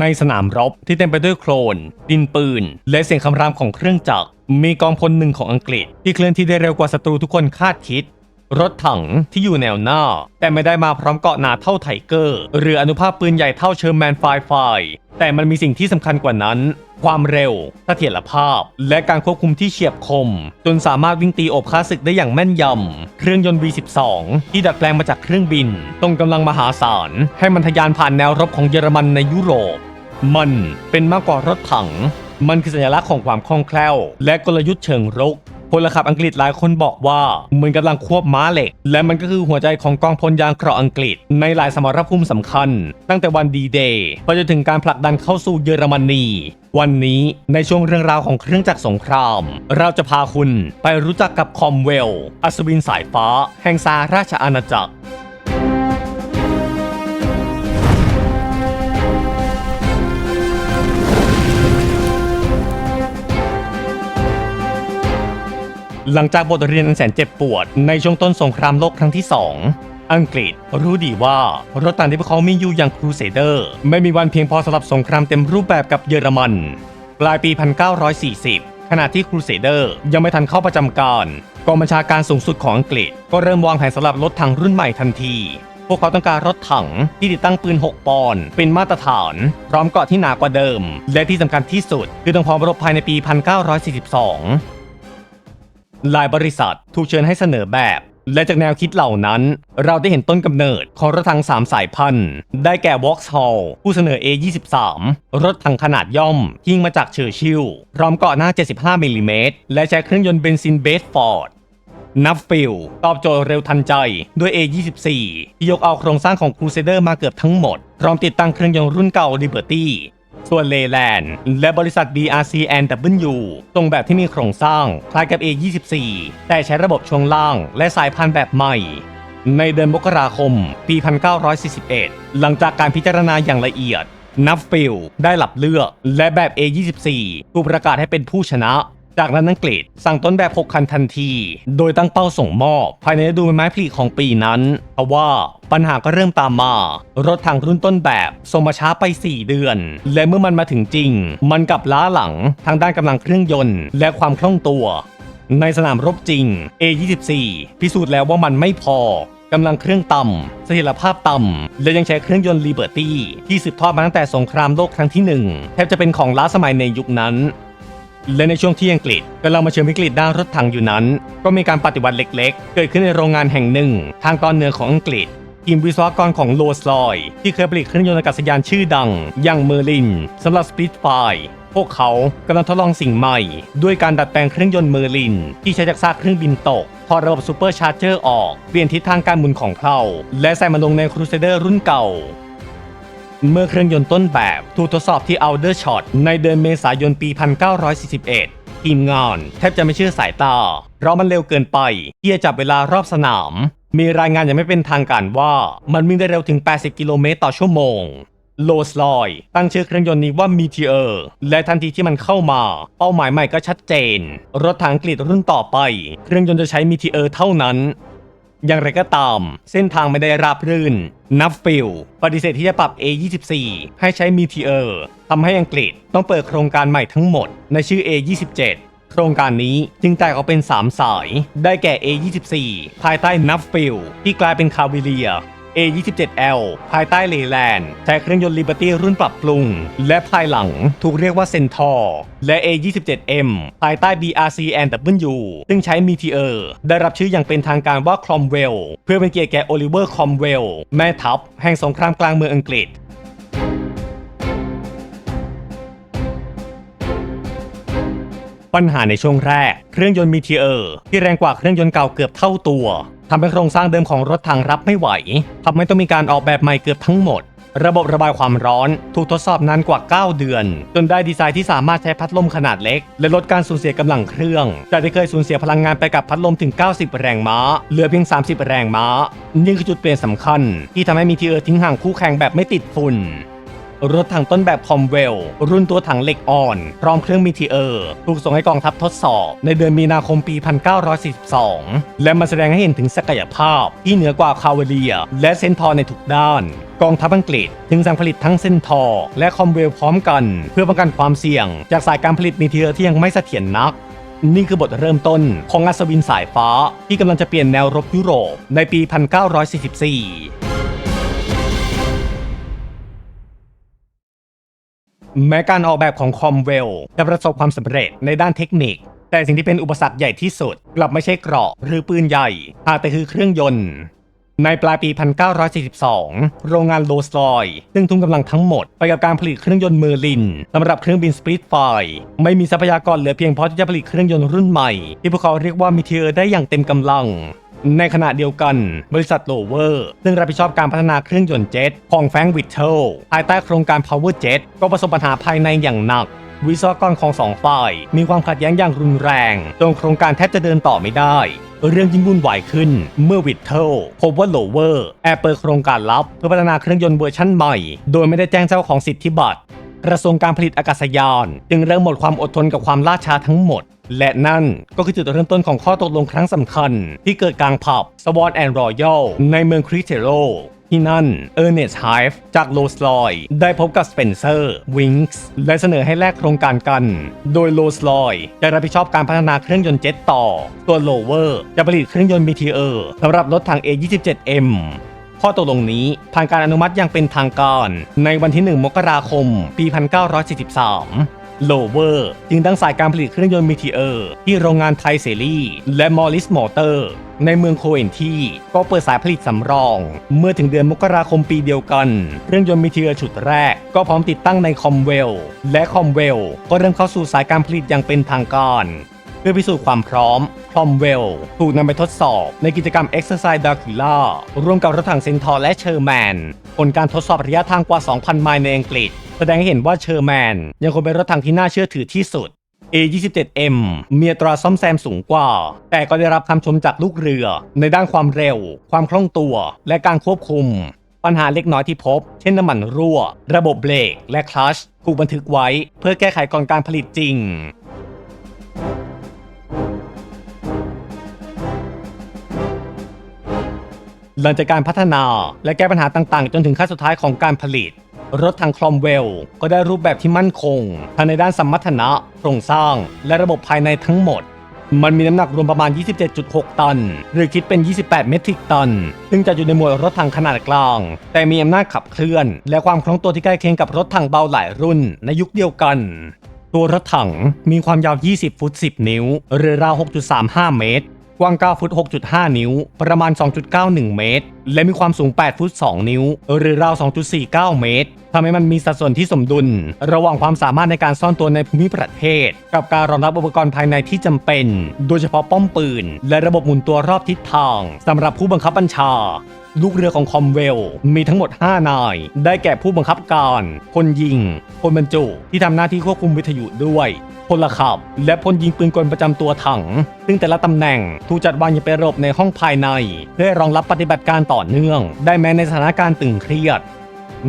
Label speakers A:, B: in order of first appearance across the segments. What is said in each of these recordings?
A: ในสนามรบที่เต็มไปด้วยโคลน ดินปืน และเสียงคำรามของเครื่องจักร มีกองพลหนึ่งของอังกฤษ ที่เคลื่อนที่ได้เร็วกว่าศัตรูทุกคนคาดคิด รถถังที่อยู่แนวหน้า แต่ไม่ได้มาพร้อมเกาะหนาเท่าไทเกอร์ หรืออนุภาพปืนใหญ่เท่าเชอร์แมนไฟไฟแต่มันมีสิ่งที่สำคัญกว่านั้น ความเร็วเสถียรภาพ และการควบคุมที่เฉียบคม จนสามารถวิ่งตีอบค้าศึกได้อย่างแม่นยำ เครื่องยนต์ V12 ที่ดัดแปลงมาจากเครื่องบินต้องกำลังมหาศาล ให้มันทะยานผ่านแนวรบของเยอรมันในยุโรป มันเป็นมากกว่ารถถัง มันคือสัญลักษณ์ของความคล่องแคล่ว และกลยุทธ์เชิงรุก พลขับอังกฤษหลายคนบอกว่าเหมือนกำลังควบม้าเหล็ก และมันก็คือหัวใจของกองพลยางเกราะอังกฤษ ในหลายสมรภูมิสำคัญ ตั้งแต่วันดีเดย์ไปจนถึงการผลักดันเข้าสู่เยอรมนีวันนี้ในช่วงเรื่องราวของเครื่องจักรสงคราม เราจะพาคุณไปรู้จักกับคอมเวล อัศวินสายฟ้า แห่งสาราชอาณาจักร หลังจากบทเรียนอันแสนเจ็บปวด ในช่วงต้นสงครามโลกครั้งที่ 2 อังกฤษรู้ดีว่ารถถังที่พวกเขามีอยู่อย่างครูเสเดอร์ ไม่มีวันเพียงพอสำหรับสงครามเต็มรูปแบบกับเยอรมันปลายปี 1940 ขณะที่ครูเสเดอร์ยังไม่ทันเข้าประจำการกองบัญชาการสูงสุดของอังกฤษ ก็เริ่มวางแผนสำหรับรถถังรุ่นใหม่ทันที พวกเขาต้องการรถถังที่ติดตั้งปืน 6 ปอนด์เป็นมาตรฐาน พร้อมเกราะที่หนากว่าเดิม และที่สำคัญที่สุด คือต้องพร้อมรบภายในปี 1942 หลายบริษัทถูกเชิญให้เสนอแบบ และจากแนวคิดเหล่านั้น เราได้เห็นต้นกำเนิดของรถถัง3สายพันธุ์ ได้แก่ Vauxhall ผู้เสนอ A23 รถถังขนาดย่อมที่ยิงมาจากเชอร์ชิลพร้อมเกาะหน้า 75มิลลิเมตรและใช้เครื่องยนต์เบนซินเบสฟอร์ดนับฟิลตอบโจทย์เร็วทันใจด้วย A24 ที่ยกเอาโครงสร้างของ Crusader มาเกือบทั้งหมด พร้อมติดตั้งเครื่องยนต์รุ่นเก่า Liberty ส่วนเลแลนด์และบริษัท BRC NW ตรงแบบที่มีโครงสร้างคล้ายกับ A24 แต่ใช้ระบบช่วงล่างและสายพันธุ์แบบใหม่ ในเดือนมกราคม ปี 1941 หลังจากการพิจารณาอย่างละเอียดนับฟิลได้หลับเลือก และแบบ A24 ถูกประกาศให้เป็นผู้ชนะ จากนั้นอังกฤษสั่งต้นแบบ 6 คันทันที โดยตั้งเป้าส่งมอบ ภายในฤดูใบไม้ผลิของปีนั้นทว่าปัญหาก็เริ่มตามมา รถถังรุ่นต้นแบบส่งมาช้าไป 4 เดือน และเมื่อมันมาถึงจริง มันกลับล้าหลังทางด้านกำลังเครื่องยนต์ และความคล่องตัว ในสนามรบจริง A24 พิสูจน์แล้วว่ามันไม่พอกำลังเครื่องต่ำเสถียรภาพต่ำ และยังใช้เครื่องยนต์ Liberty ที่สืบทอดมาตั้งแต่สงครามโลกครั้งที่หนึ่งแทบจะเป็นของล้าสมัยในยุคนั้น และในช่วงที่อังกฤษกำลังมาเชิญวิกฤตด้านรถถังอยู่นั้น ก็มีการปฏิวัติเล็กๆ เกิดขึ้นในโรงงานแห่งหนึ่ง ทางตอนเหนือของอังกฤษทีมวิศวกรของโลสลอย ที่เคยผลิตเครื่องยนต์อากาศยานชื่อดัง อย่างเมอร์ลินสำหรับสปิทไฟพวกเขากำลังทดลองสิ่งใหม่ ด้วยการดัดแปลงเครื่องยนต์เมอร์ลิน ที่ใช้จากซากเครื่องบินตกถอดระบบซูเปอร์ชาร์เจอร์ออก เปลี่ยนทิศทางการหมุนของเพลาและใส่มันลงในครูเซเดอร์รุ่นเก่า เมื่อเครื่องยนต์ต้นแบบถูกทดสอบที่ Aldershot ในเดือนเมษายนปี 1941 ทีมงานแทบจะไม่เชื่อสายตา เพราะมันเร็วเกินไปที่จะจับเวลารอบสนาม มีรายงานยังไม่เป็นทางการว่ามันวิ่งได้เร็วถึง 80 กิโลเมตรต่อชั่วโมงโลสลอย ตั้งชื่อเครื่องยนต์นี้ว่า Meteor และทันทีที่มันเข้ามา เป้าหมายใหม่ก็ชัดเจน รถถังอังกฤษรุ่นต่อไป เครื่องยนต์จะใช้ Meteor เท่านั้น อย่างไรก็ตาม เส้นทางไม่ได้ราบรื่น นับฟิลปฏิเสธที่จะปรับ A24 ให้ใช้มีทีเออร์ทำให้อังกฤษต้องเปิดโครงการใหม่ทั้งหมด ในชื่อ A27 โครงการนี้จึงแตกออกเป็น 3 สาย ได้แก่ A24 ภายใต้นับฟิลที่กลายเป็นคาวิเลีย A27L ภายใต้เลแลนด์ใช้เครื่องยนต์ Liberty รุ่นปรับปรุง และภายหลังถูกเรียกว่า Centaur และ A27M ภายใต้ BRC and W ซึ่งใช้ Meteor ได้รับชื่ออย่างเป็นทางการว่า Cromwell เพื่อเป็นเกียรติแก่ Oliver Cromwell แม่ทัพแห่งสงครามกลางเมืองอังกฤษปัญหาในช่วงแรก เครื่องยนต์มีเทอร์ที่แรงกว่าเครื่องยนต์เก่าเกือบเท่าตัว ทำให้โครงสร้างเดิมของรถถังรับไม่ไหวทำให้ต้องมีการออกแบบใหม่เกือบทั้งหมด ระบบระบายความร้อนถูกทดสอบนานกว่า 9 เดือน จนได้ดีไซน์ที่สามารถใช้พัดลมขนาดเล็ก และลดการสูญเสียกำลังเครื่องจากที่เคยสูญเสียพลังงานไปกับพัดลมถึง 90 แรงม้า เหลือเพียง 30 แรงม้า นี่คือจุดเปลี่ยนสำคัญ ที่ทำให้มีเทอร์ทิ้งห่างคู่แข่งแบบไม่ติดฝุ่น รถถังต้นแบบคอมเวล รุ่นตัวถังเหล็กอ่อน พร้อมเครื่องมิทีเออร์ ถูกส่งให้กองทัพทดสอบ ในเดือนมีนาคมปี 1942 และมาแสดงให้เห็นถึงศักยภาพ ที่เหนือกว่าคาวเลีย และเซนทอร์ในทุกด้านกองทัพอังกฤษจึงสั่งผลิตทั้งเซนทอร์และคอมเวลพร้อมกัน เพื่อป้องกันความเสี่ยง จากสายการผลิตมิทีเออร์ที่ยังไม่เสถียรนัก นี่คือบทเริ่มต้นของอัศวินสายฟ้าที่กำลังจะเปลี่ยนแนวรบยุโรปในปี 1944 แม้การออกแบบของคอมเวลจะประสบความสำเร็จในด้านเทคนิค แต่สิ่งที่เป็นอุปสรรคใหญ่ที่สุด กลับไม่ใช่เกราะหรือปืนใหญ่หากแต่คือเครื่องยนต์ในปลายปี 1942 โรงงานโลสลอย ซึ่งทุ่มกำลังทั้งหมดไปกับการผลิตเครื่องยนต์เมอร์ลินสำหรับเครื่องบินสปริตไฟไม่มีทรัพยากรเหลือเพียงพอที่จะผลิตเครื่องยนต์รุ่นใหม่ ที่พวกเขาเรียกว่ามิเทอร์ได้อย่างเต็มกำลัง ในขณะเดียวกัน บริษัทโลเวอร์ซึ่งรับผิดชอบการพัฒนาเครื่องยนต์เจ็ตของแฟรงค์วิทเทลภายใต้โครงการ Power Jet ก็ประสบปัญหาภายในอย่างหนัก วิศวกรของสองฝ่าย มีความขัดแย้งอย่างรุนแรงจนโครงการแทบจะเดินต่อไม่ได้เรื่องยิ่งวุ่นวายขึ้นเมื่อวิทเทลพบว่าโลเวอร์แอบเปิดโครงการลับ เพื่อพัฒนาเครื่องยนต์เวอร์ชั่นใหม่ โดยไม่ได้แจ้งเจ้าของสิทธิบัตร กระทรวงการผลิตอากาศยาน จึงเริ่มหมดความอดทนกับความล่าช้าทั้งหมด และนั่นก็คือจุดเริ่มต้นของข้อตกลงครั้งสำคัญ ที่เกิดกลางผับสวอนแอนด์รอยัลในเมืองคริสเทโรที่นั่นเออร์เนสต์ไฮฟ์จากโลสลอยได้พบกับสเปนเซอร์วิงส์และเสนอให้แลกโครงการกัน โดยโลสลอยจะรับผิดชอบการพัฒนาเครื่องยนต์เจ็ตต่อ ตัวโลเวอร์จะผลิตเครื่องยนต์มีทีเออร์สำหรับรถถัง A27M ข้อตกลงนี้ผ่านการอนุมัติอย่างเป็นทางการในวันที่ 1 มกราคม ปี 1943 โลเวอร์จึงตั้งสายการผลิตเครื่องยนต์มิทีเออร์ที่โรงงานไทเซรีและมอริสมอเตอร์ ในเมืองโคเอนที่ ก็เปิดสายผลิตสำรอง เมื่อถึงเดือนมกราคมปีเดียวกัน เครื่องยนต์มิทีเออร์ชุดแรก ก็พร้อมติดตั้งในคอมเวลและคอมเวลก็เริ่มเข้าสู่สายการผลิตอย่างเป็นทางการ เพื่อพิสูจน์ความพร้อมคอมเวล ถูกนำไปทดสอบในกิจกรรม Exercise d a r k u l a ร่วมกับรถถังเซนทอร์และเชอร์แมน ผลการทดสอบระยะทางกว่า 2,000 ไมล์ในอังกฤษ แสดงให้เห็นว่าเชอร์แมน ยังคงเป็นรถถังที่น่าเชื่อถือที่สุด A27M มีอัตราซ่อมแซมสูงกว่า แต่ก็ได้รับคำชมจากลูกเรือ ในด้านความเร็ว ความคล่องตัว และการควบคุม ปัญหาเล็กน้อยที่พบ เช่นน้ำมันรั่ว ระบบเบรกและคลัชถูกบันทึกไว้ เพื่อแก้ไขก่อนการผลิตจริง หลังจากการพัฒนาและแก้ปัญหาต่างๆ จนถึงขั้นสุดท้ายของการผลิต รถทางคลอมเวล ก็ได้รูปแบบที่มั่นคงทั้งในด้านสมรรถนะโครงสร้าง และระบบภายในทั้งหมด มันมีน้ำหนักรวมประมาณ 27.6 ตัน หรือคิดเป็น 28 เมตริกตัน ซึ่งจะอยู่ในหมวดรถถังขนาดกลาง แต่มีอำนาจขับเคลื่อน และความคล่องตัวที่ใกล้เคียงกับรถถังเบาหลายรุ่นในยุคเดียวกันตัวรถถังมีความยาว 20 ฟุต 10 นิ้ว หรือราว 6.35 เมตร กว้าง 9 ฟุต 6.5 นิ้ว ประมาณ 2.91 เมตร และมีความสูง 8 ฟุต 2 นิ้ว หรือราว 2.49 เมตรทำให้มันมีสัดส่วนที่สมดุล ระหว่างความสามารถในการซ่อนตัวในภูมิประเทศ กับการรองรับอุปกรณ์ภายในที่จำเป็น โดยเฉพาะป้อมปืน และระบบหมุนตัวรอบทิศทางสำหรับผู้บังคับบัญชา ลูกเรือของคอมเวล มีทั้งหมด 5 นาย ได้แก่ผู้บังคับการ คนยิง คนบรรจุ ที่ทำหน้าที่ควบคุมวิทยุด้วยพลขับ และพลยิงปืนกลประจำตัวถัง ซึ่งแต่ละตำแหน่งถูกจัดวางอย่างเป็นระบบในห้องภายใน เพื่อรองรับปฏิบัติการต่อเนื่อง ได้แม้ในสถานการณ์ตึงเครียด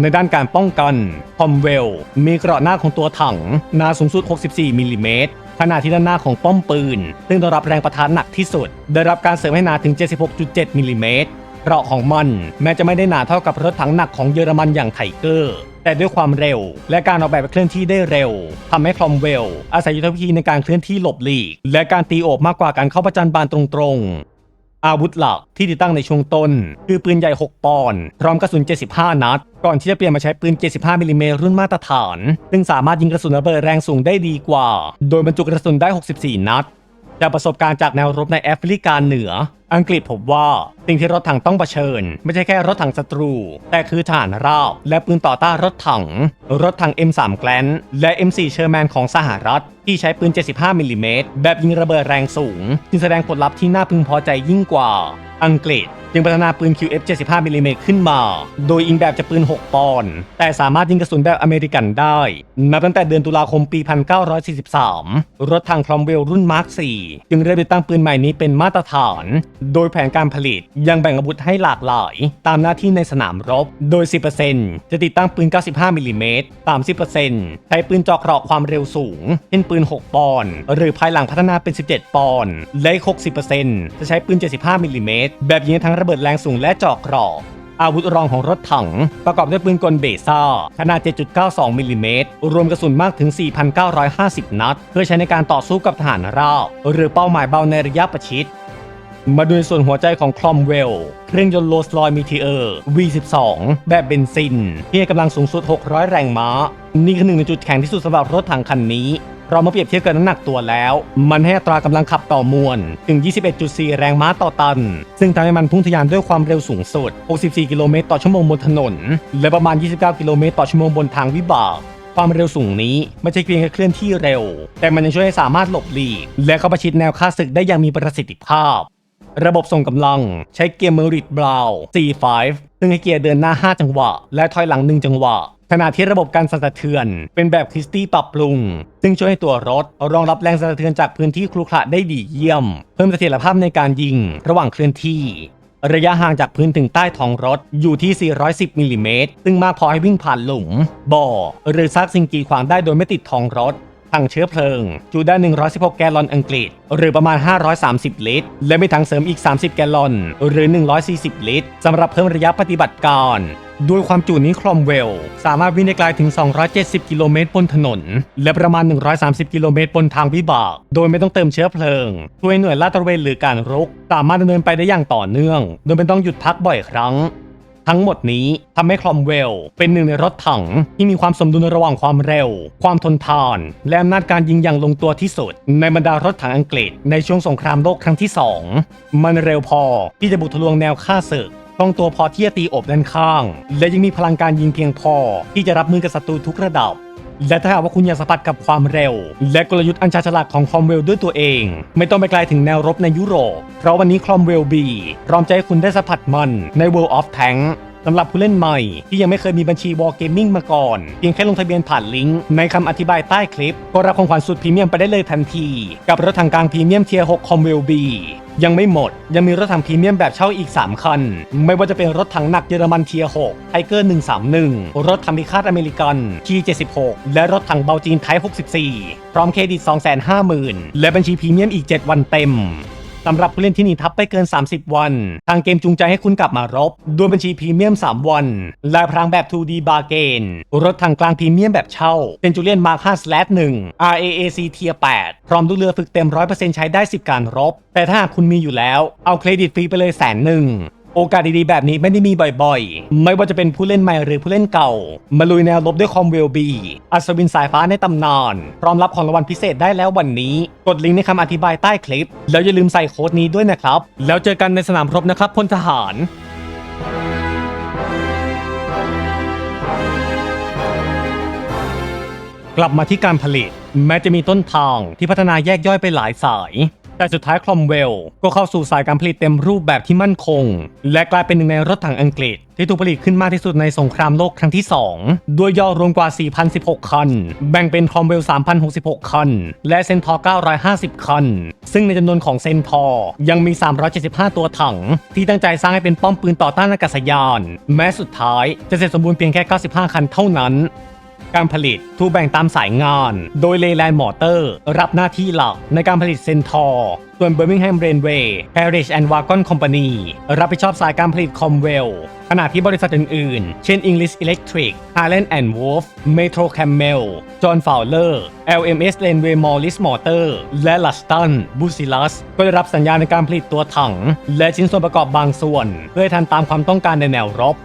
A: ในด้านการป้องกันคอมเวล มีเกราะหน้าของตัวถังหนาสูงสุด 64 มิลลิเมตรขณะที่ด้านหน้าของป้อมปืน ซึ่งได้รับแรงประทานหนักที่สุด ได้รับการเสริมให้หนาถึง 76.7มิลลิเมตร เกราะของมันแม้จะไม่ได้หนาเท่ากับรถถังหนักของเยอรมันอย่างไทเกอร์ แต่ด้วยความเร็ว และการออกแบบเคลื่อนที่ได้เร็วทำให้คลอมเวล อาศัยยุทธวิธีในการเคลื่อนที่หลบหลีก และการตีโอบมากกว่าการเข้าประจันบานตรงๆ อาวุธหลักที่ติดตั้งในช่วงต้น คือปืนใหญ่ 6 ปอนด์พร้อมกระสุน 75 นัด ก่อนที่จะเปลี่ยนมาใช้ปืน 75มิลลิเมตรรุ่นมาตรฐาน ซึ่งสามารถยิงกระสุนระเบิดแรงสูงได้ดีกว่า โดยบรรจุกระสุนได้ 64 นัดจากประสบการณ์จากแนวรบในแอฟริกาเหนือ อังกฤษพบว่าสิ่งที่รถถังต้องเผชิญ ไม่ใช่แค่รถถังศัตรู แต่คือฐานราบ และปืนต่อต้านรถถัง รถถัง M3 แกลนและ M4 เชอร์แมนของสหรัฐ ที่ใช้ปืน 75มิลลิเมตรแบบยิงระเบิดแรงสูง จึงแสดงผลลัพธ์ที่น่าพึงพอใจยิ่งกว่า อังกฤษจึงพัฒนาปืน QF 75มิลลิเมตรขึ้นมา โดยอิงแบบจะปืน 6 ปอนด์ แต่สามารถยิงกระสุนแบบอเมริกันได้ นับตั้งแต่เดือนตุลาคมปี 1943 รถถังครอมเวลรุ่นมาร์ค 4 จึงเริ่มติดตั้งปืนใหม่นี้เป็นมาตรฐานโดยแผนการผลิตยังแบ่งอาวุธให้หลากหลาย ตามหน้าที่ในสนามรบ โดย 10%จะติดตั้งปืน 95 มิลลิเมตร30%ใช้ปืนเจาะเกราะความเร็วสูง เช่นปืน 6 ปอนด์หรือภายหลังพัฒนาเป็น 17 ปอนด์และ60%จะใช้ปืน 75 มิลลิเมตรแบบยิงทั้งระเบิดแรงสูงและเจาะเกราะอาวุธรองของรถถัง ประกอบด้วยปืนกลเบซ่า ขนาด 7.92 มิลลิเมตร รวมกระสุนมากถึง 4,950 นัด เพื่อใช้ในการต่อสู้กับทหารราบหรือเป้าหมายเบาในระยะประชิด มาดูในส่วนหัวใจของคลอมเวล เครื่องยนต์โรลส์รอยมีเทอร์ V12 แบบเบนซินที่กำลังสูงสุด 600 แรงม้า นี่คือหนึ่งในจุดแข็งที่สุดสำหรับรถถังคันนี้ เรามาเปรียบเทียบกับน้ำหนักตัวแล้ว มันให้อัตรากำลังขับต่อมวล ถึง 21.4 แรงม้าต่อตัน ซึ่งทำให้มันพุ่งทะยานด้วยความเร็วสูงสุด 64 กิโลเมตรต่อชั่วโมงบนถนน และประมาณ 29 กิโลเมตรต่อชั่วโมงบนทางวิบากความเร็วสูงนี้ไม่ใช่เพียงแค่เคลื่อนที่เร็ว แต่มันยังช่วยให้สามารถหลบหลีก และเข้าประชิดแนวค่าศึกได้อย่างมีประสิทธิภาพ ระบบส่งกำลังใช้เกียร์เมอริตบราว C5 ซึ่งให้เกียร์เดินหน้า 5 จังหวะ และถอยหลัง 1 จังหวะ ขณะที่ระบบการสั่นสะเทือน เป็นแบบคริสตี้ปรับปรุง ซึ่งช่วยให้ตัวรถรองรับแรงสั่นสะเทือนจากพื้นที่ครุขระได้ดีเยี่ยม เพิ่มเสถียรภาพในการยิง ระหว่างเคลื่อนที่ระยะห่างจากพื้นถึงใต้ท้องรถอยู่ที่ 410มิลลิเมตรซึ่งมากพอให้วิ่งผ่านหลุม บ่อ หรือซากสิ่งกีดขวางได้โดยไม่ติดท้องรถ ถังเชื้อเพลิงจุได้116 แกลลอนอังกฤษ หรือประมาณ 530 ลิตร และมีถังเสริมอีก 30 แกลลอน หรือ 140 ลิตรสำหรับเพิ่มระยะปฏิบัติการด้วยความจุนี้ครอมเวล สามารถวิ่งได้ไกลถึง 270 กิโลเมตรบนถนน และประมาณ 130 กิโลเมตรบนทางวิบาก โดยไม่ต้องเติมเชื้อเพลิง ช่วยหน่วยลาดตระเวนหรือการรุก สามารถดำเนินไปได้อย่างต่อเนื่อง โดยไม่ต้องหยุดพักบ่อยครั้ง ทั้งหมดนี้ทำให้คลอมเวลเป็นหนึ่งในรถถังที่มีความสมดุลระหว่างความเร็ว ความทนทาน และอำนาจการยิงอย่างลงตัวที่สุด ในบรรดารถถังอังกฤษในช่วงสงครามโลกครั้งที่ 2 มันเร็วพอที่จะบุกทะลวงแนวฆ่าศึกคล่องตัวพอที่จะตีอบด้านข้าง และยังมีพลังการยิงเพียงพอที่จะรับมือกับศัตรูทุกระดับ และถ้าหากว่าคุณอยากสัมผัสกับความเร็ว และกลยุทธ์อันชาญฉลาดของคอมเวลด้วยตัวเอง ไม่ต้องไปไกลถึงแนวรบในยุโรป เพราะวันนี้คอมเวลบีพร้อมใจให้คุณได้สัมผัสมันใน World of Tank สำหรับผู้เล่นใหม่ ที่ยังไม่เคยมีบัญชี War Gaming มาก่อน เพียงแค่ลงทะเบียนผ่านลิงก์ในคำอธิบายใต้คลิป ก็รับของขวัญสุดพรีเมียมไปได้เลยทันที กับรถถังกลางพรีเมียมเทียร์6 Comwell B ยังไม่หมด ยังมีรถถังพรีเมียมแบบเช่าอีก 3 คัน ไม่ว่าจะเป็นรถถังหนักเยอรมันเทียร์6ไทเกอร์ 131 รถถังพิฆาตอเมริกัน T76 และรถถังเบาจีนไทป์64 พร้อมเครดิต250,000 และบัญชีพรีเมียมอีก 7 วันเต็ม สำหรับผู้เล่นที่หนีทับไปเกิน 30 วัน ทางเกมจูงใจให้คุณกลับมารบ ด้วยบัญชีพรีเมียม 3 วัน ลายพรางแบบ 2D บาร์เกน รถทางกลางพรีเมียมแบบเช่าเป็นจูเลียนมาค่าสแลหนึ่ง RAAC เทีย8พร้อมลูกเรือฝึกเต็ม 100%ใช้ได้ 10 การรบ แต่ถ้าหากคุณมีอยู่แล้ว เอาเครดิตฟรีไปเลยแสนหนึ่ง โอกาสดีๆ แบบนี้ไม่ได้มีบ่อยๆ ไม่ว่าจะเป็นผู้เล่นใหม่หรือผู้เล่นเก่า มาลุยแนวรบด้วยคอมเวลบี อัศวินสายฟ้าในตำนาน พร้อมรับของรางวัลพิเศษได้แล้ววันนี้ กดลิงก์ในคำอธิบายใต้คลิป แล้วอย่าลืมใส่โค้ดนี้ด้วยนะครับ แล้วเจอกันในสนามรบนะครับพลทหารกลับมาที่การผลิต แม้จะมีต้นทางที่พัฒนาแยกย่อยไปหลายสาย แต่สุดท้ายคลอมเวลก็เข้าสู่สายการผลิตเต็มรูปแบบที่มั่นคง และกลายเป็นหนึ่งในรถถังอังกฤษ ที่ถูกผลิตขึ้นมากที่สุดในสงครามโลกครั้งที่ 2 ด้วยยอดรวมกว่า 4,016 คัน แบ่งเป็นคอมเวล 3,066 คัน และเซนทอร์950 คัน ซึ่งในจำนวนของเซนทอร์ยังมี 375 ตัวถัง ที่ตั้งใจสร้างให้เป็นป้อมปืนต่อต้านอากาศยาน แม้สุดท้ายจะเสร็จสมบูรณ์เพียงแค่ 95 คันเท่านั้น การผลิตถูกแบ่งตามสายงาน โดยเลแลนด์มอเตอร์รับหน้าที่หลักในการผลิตเซนทอร์ส่วน Birmingham Railway Carriage and Wagon Company รับผิดชอบสายการผลิตคอมเวลขณะที่บริษัทอื่นๆ เช่น English Electric Highland and Wolf Metro Camel John Fowler LMS Railway Morris Motor และ Luston b u s i l u s ก็ได้รับสัญญาในการผลิตตัวถัง และชิ้นส่วนประกอบบางส่วน เพื่อทันตามความต้องการในแนวรบ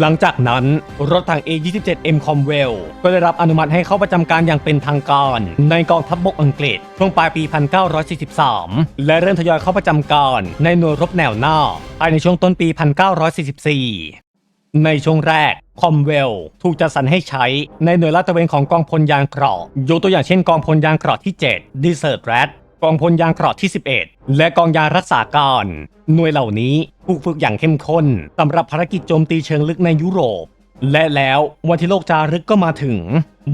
A: หลังจากนั้นรถถัง A27M Comwell ก็ได้รับอนุมัติให้เข้าประจำการอย่างเป็นทางการ ในกองทัพบบกอังกฤษ ช่วงปลายปี 1943 และเริ่มทยอยเข้าประจำการในหน่วยรบแนวหน้าภายในช่วงต้นปี 1944 ในช่วงแรกคอมเวลถูกจัดสรรให้ใช้ในหน่วยลาดตระเวนของกองพลยานเกราะยกตัวอย่างเช่นกองพลยานเกราะที่ 7 Desert Rat กองพลยางเกราะที่ 11 และกองยารักษาการ หน่วยเหล่านี้ถูกฝึกอย่างเข้มข้นสำหรับภารกิจโจมตีเชิงลึกในยุโรป และแล้ววันที่โลกจารึกก็มาถึง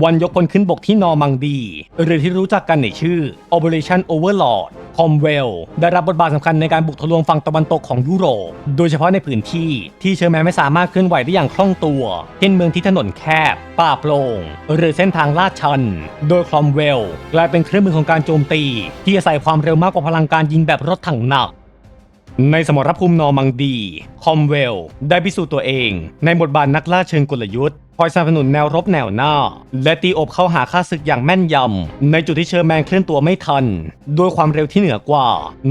A: วันยกพลขึ้นบกที่นอร์มังดี หรือที่รู้จักกันในชื่อ Operation Overlord คอมเวลได้รับบทบาทสำคัญในการบุกทะลวงฝั่งตะวันตกของยุโรป โดยเฉพาะในพื้นที่ที่เชอร์แมนไม่สามารถเคลื่อนไหวได้อย่างคล่องตัว เช่นเมืองที่ถนนแคบ ป่าโปร่ง หรือเส้นทางลาดชัน โดยคอมเวลกลายเป็นเครื่องมือของการโจมตี ที่อาศัยความเร็วมากกว่าพลังการยิงแบบรถถังหนัก ในสมรภูมินอร์มังดี คอมเวล ได้พิสูจน์ตัวเอง ในบทบาทนักล่าเชิงกลยุทธ์คอยสนับสนุนแนวรบแนวหน้า และตีอบเข้าหาค่าศึกอย่างแม่นยำ ในจุดที่เชอร์แมนเคลื่อนตัวไม่ทัน ด้วยความเร็วที่เหนือกว่า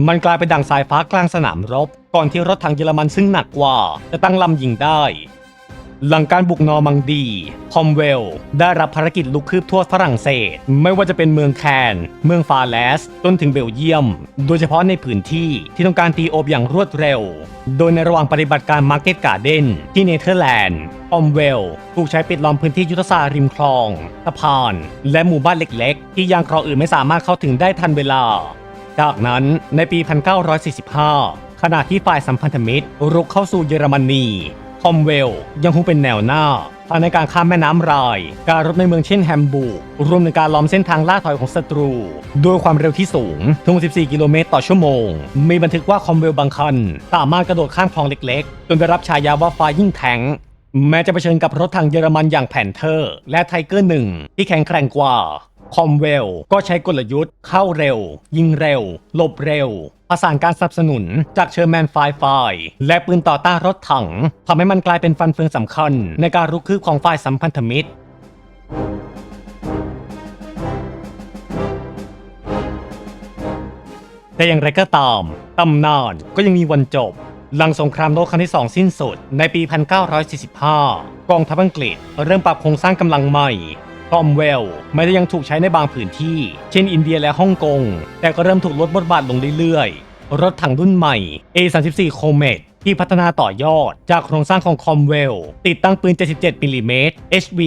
A: มันกลายเป็นดังสายฟ้ากลางสนามรบ ก่อนที่รถถังเยอรมันซึ่งหนักกว่า จะตั้งลำยิงได้ หลังการบุกนอร์มังดี คอมเวล ได้รับภารกิจลุกคืบทั่วฝรั่งเศส ไม่ว่าจะเป็นเมืองแคน เมืองฟาแลส จนถึงเบลเยียม โดยเฉพาะในพื้นที่ที่ต้องการตีโอบอย่างรวดเร็ว โดยในระหว่างปฏิบัติการมาร์เก็ตการ์เดนที่เนเธอร์แลนด์คอมเวล ถูกใช้ปิดล้อมพื้นที่ยุทธศาสตร์ริมคลองสะพาน และหมู่บ้านเล็กๆ ที่ยางครองอื่นไม่สามารถเข้าถึงได้ทันเวลา จากนั้นในปี 1945ขณะที่ฝ่ายสัมพันธมิตรรุกเข้าสู่เยอรมนี คอมเวลยังคงเป็นแนวหน้าทั้งในการข้ามแม่น้ำราย การรบในเมืองเช่นแฮมบูร์กรวมถึงการล้อมเส้นทางล่าถอยของศัตรู ด้วยความเร็วที่สูง ถึง 14 กิโลเมตรต่อชั่วโมง มีบันทึกว่าคอมเวลบางคัน สามารถกระโดดข้ามคลองเล็กๆ จนได้รับฉายาว่าฟ้ายิ่งแทงแม้จะเผชิญกับรถถังเยอรมันอย่างแพนเทอร์ และไทเกอร์หนึ่งที่แข็งแกร่งกว่า คอมเวลก็ใช้กลยุทธ์เข้าเร็ว ยิงเร็วหลบเร็วประสานการสนับสนุนจากเชอร์แมนไฟไฟและปืนต่อต้านรถถังทำให้มันกลายเป็นฟันเฟืองสำคัญ ในการรุกคืบของฝ่ายสัมพันธมิตรแต่อย่างไรก็ตาม ตำนานก็ยังมีวันจบ หลังสงครามโลกครั้งที่สองสิ้นสุด ในปี 1945 กองทัพอังกฤษเริ่มปรับโครงสร้างกำลังใหม่ คอมเวลไม่ได้ยังถูกใช้ในบางพื้นที่ เช่นอินเดียและฮ่องกง แต่ก็เริ่มถูกลดบทบาทลงเรื่อยๆ รถถังรุ่นใหม่ A34 Comet ที่พัฒนาต่อยอดจากโครงสร้างของคอมเวลติดตั้งปืน 77มิลลิเมตร HV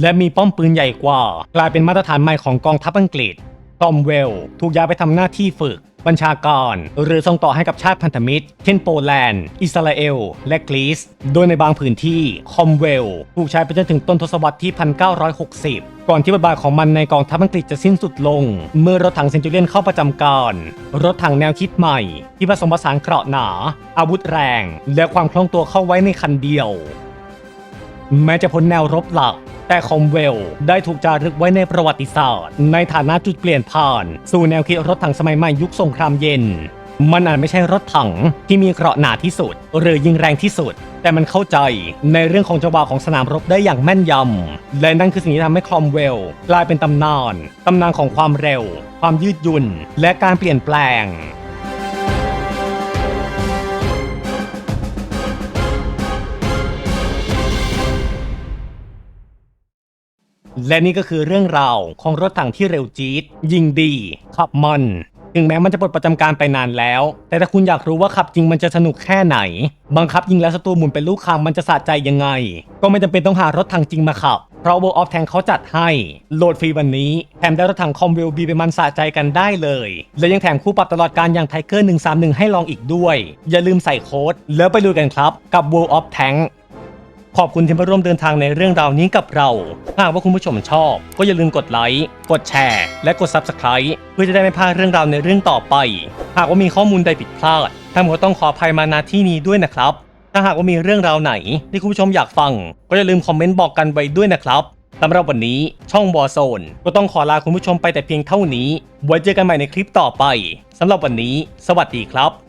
A: และมีป้อมปืนใหญ่กว่า กลายเป็นมาตรฐานใหม่ของกองทัพอังกฤษคอมเวลถูกย้ายไปทำหน้าที่ฝึก บัญชาการหรือส่งต่อให้กับชาติพันธมิตร เช่นโปแลนด์ อิสราเอล และกรีซ โดยในบางพื้นที่คอมเวลถูกใช้ไปจนถึงต้นทศวรรษที่ 1960ก่อนที่บทบาทของมันในกองทัพอังกฤษจะสิ้นสุดลง เมื่อรถถังเซนจูเรียนเข้าประจำการรถถังแนวคิดใหม่ ที่ผสมผสานเกราะหนา อาวุธแรง และความคล่องตัวเข้าไว้ในคันเดียว แม้จะพ้นแนวรบหลัก แต่คอมเวลได้ถูกจารึกไว้ในประวัติศาสตร์ ในฐานะจุดเปลี่ยนผ่าน สู่แนวคิดรถถังสมัยใหม่ยุคสงครามเย็น มันอาจไม่ใช่รถถังที่มีเกราะหนาที่สุด หรือยิงแรงที่สุด แต่มันเข้าใจในเรื่องของจังหวะของสนามรบได้อย่างแม่นยำ และนั่นคือสิ่งที่ทำให้คอมเวลกลายเป็นตำนานตำนานของความเร็ว ความยืดหยุ่น และการเปลี่ยนแปลง และนี่ก็คือเรื่องราวของรถถังที่เร็วจี๊ดยิงดีขับมันถึงแม้มันจะปลดประจำการไปนานแล้ว แต่ถ้าคุณอยากรู้ว่าขับจริงมันจะสนุกแค่ไหน บังคับยิงแล้วศัตรูหมุนเป็นลูกคางมันจะสะใจยังไง ก็ไม่จำเป็นต้องหารถถังจริงมาขับ เพราะ World of Tank เขาจัดให้ โหลดฟรีวันนี้ แถมได้รถถังคอมเวลบีไปมันสะใจกันได้เลย และยังแถมคู่ปรับตลอดการอย่างไทเกอร์131 ให้ลองอีกด้วย อย่าลืมใส่โค้ด แล้วไปดูกันครับกับ World of Tank ขอบคุณที่มาร่วมเดินทางในเรื่องราวนี้กับเรา หากว่าคุณผู้ชมชอบ ก็อย่าลืมกดไลค์ กดแชร์ และกด Subscribe เพื่อจะได้ไม่พลาดเรื่องราวในเรื่องต่อไป หากว่ามีข้อมูลใดผิดพลาดท่านก็ต้องขออภัยมาณที่นี้ด้วยนะครับ ถ้าหากว่ามีเรื่องราวไหนที่คุณผู้ชมอยากฟัง ก็อย่าลืมคอมเมนต์บอกกันไว้ด้วยนะครับสำหรับวันนี้ช่องวอโซน ก็ต้องขอลาคุณผู้ชมไปแต่เพียงเท่านี้ ไว้เจอกันใหม่ในคลิปต่อไปสำหรับวันนี้ สวัสดีครับ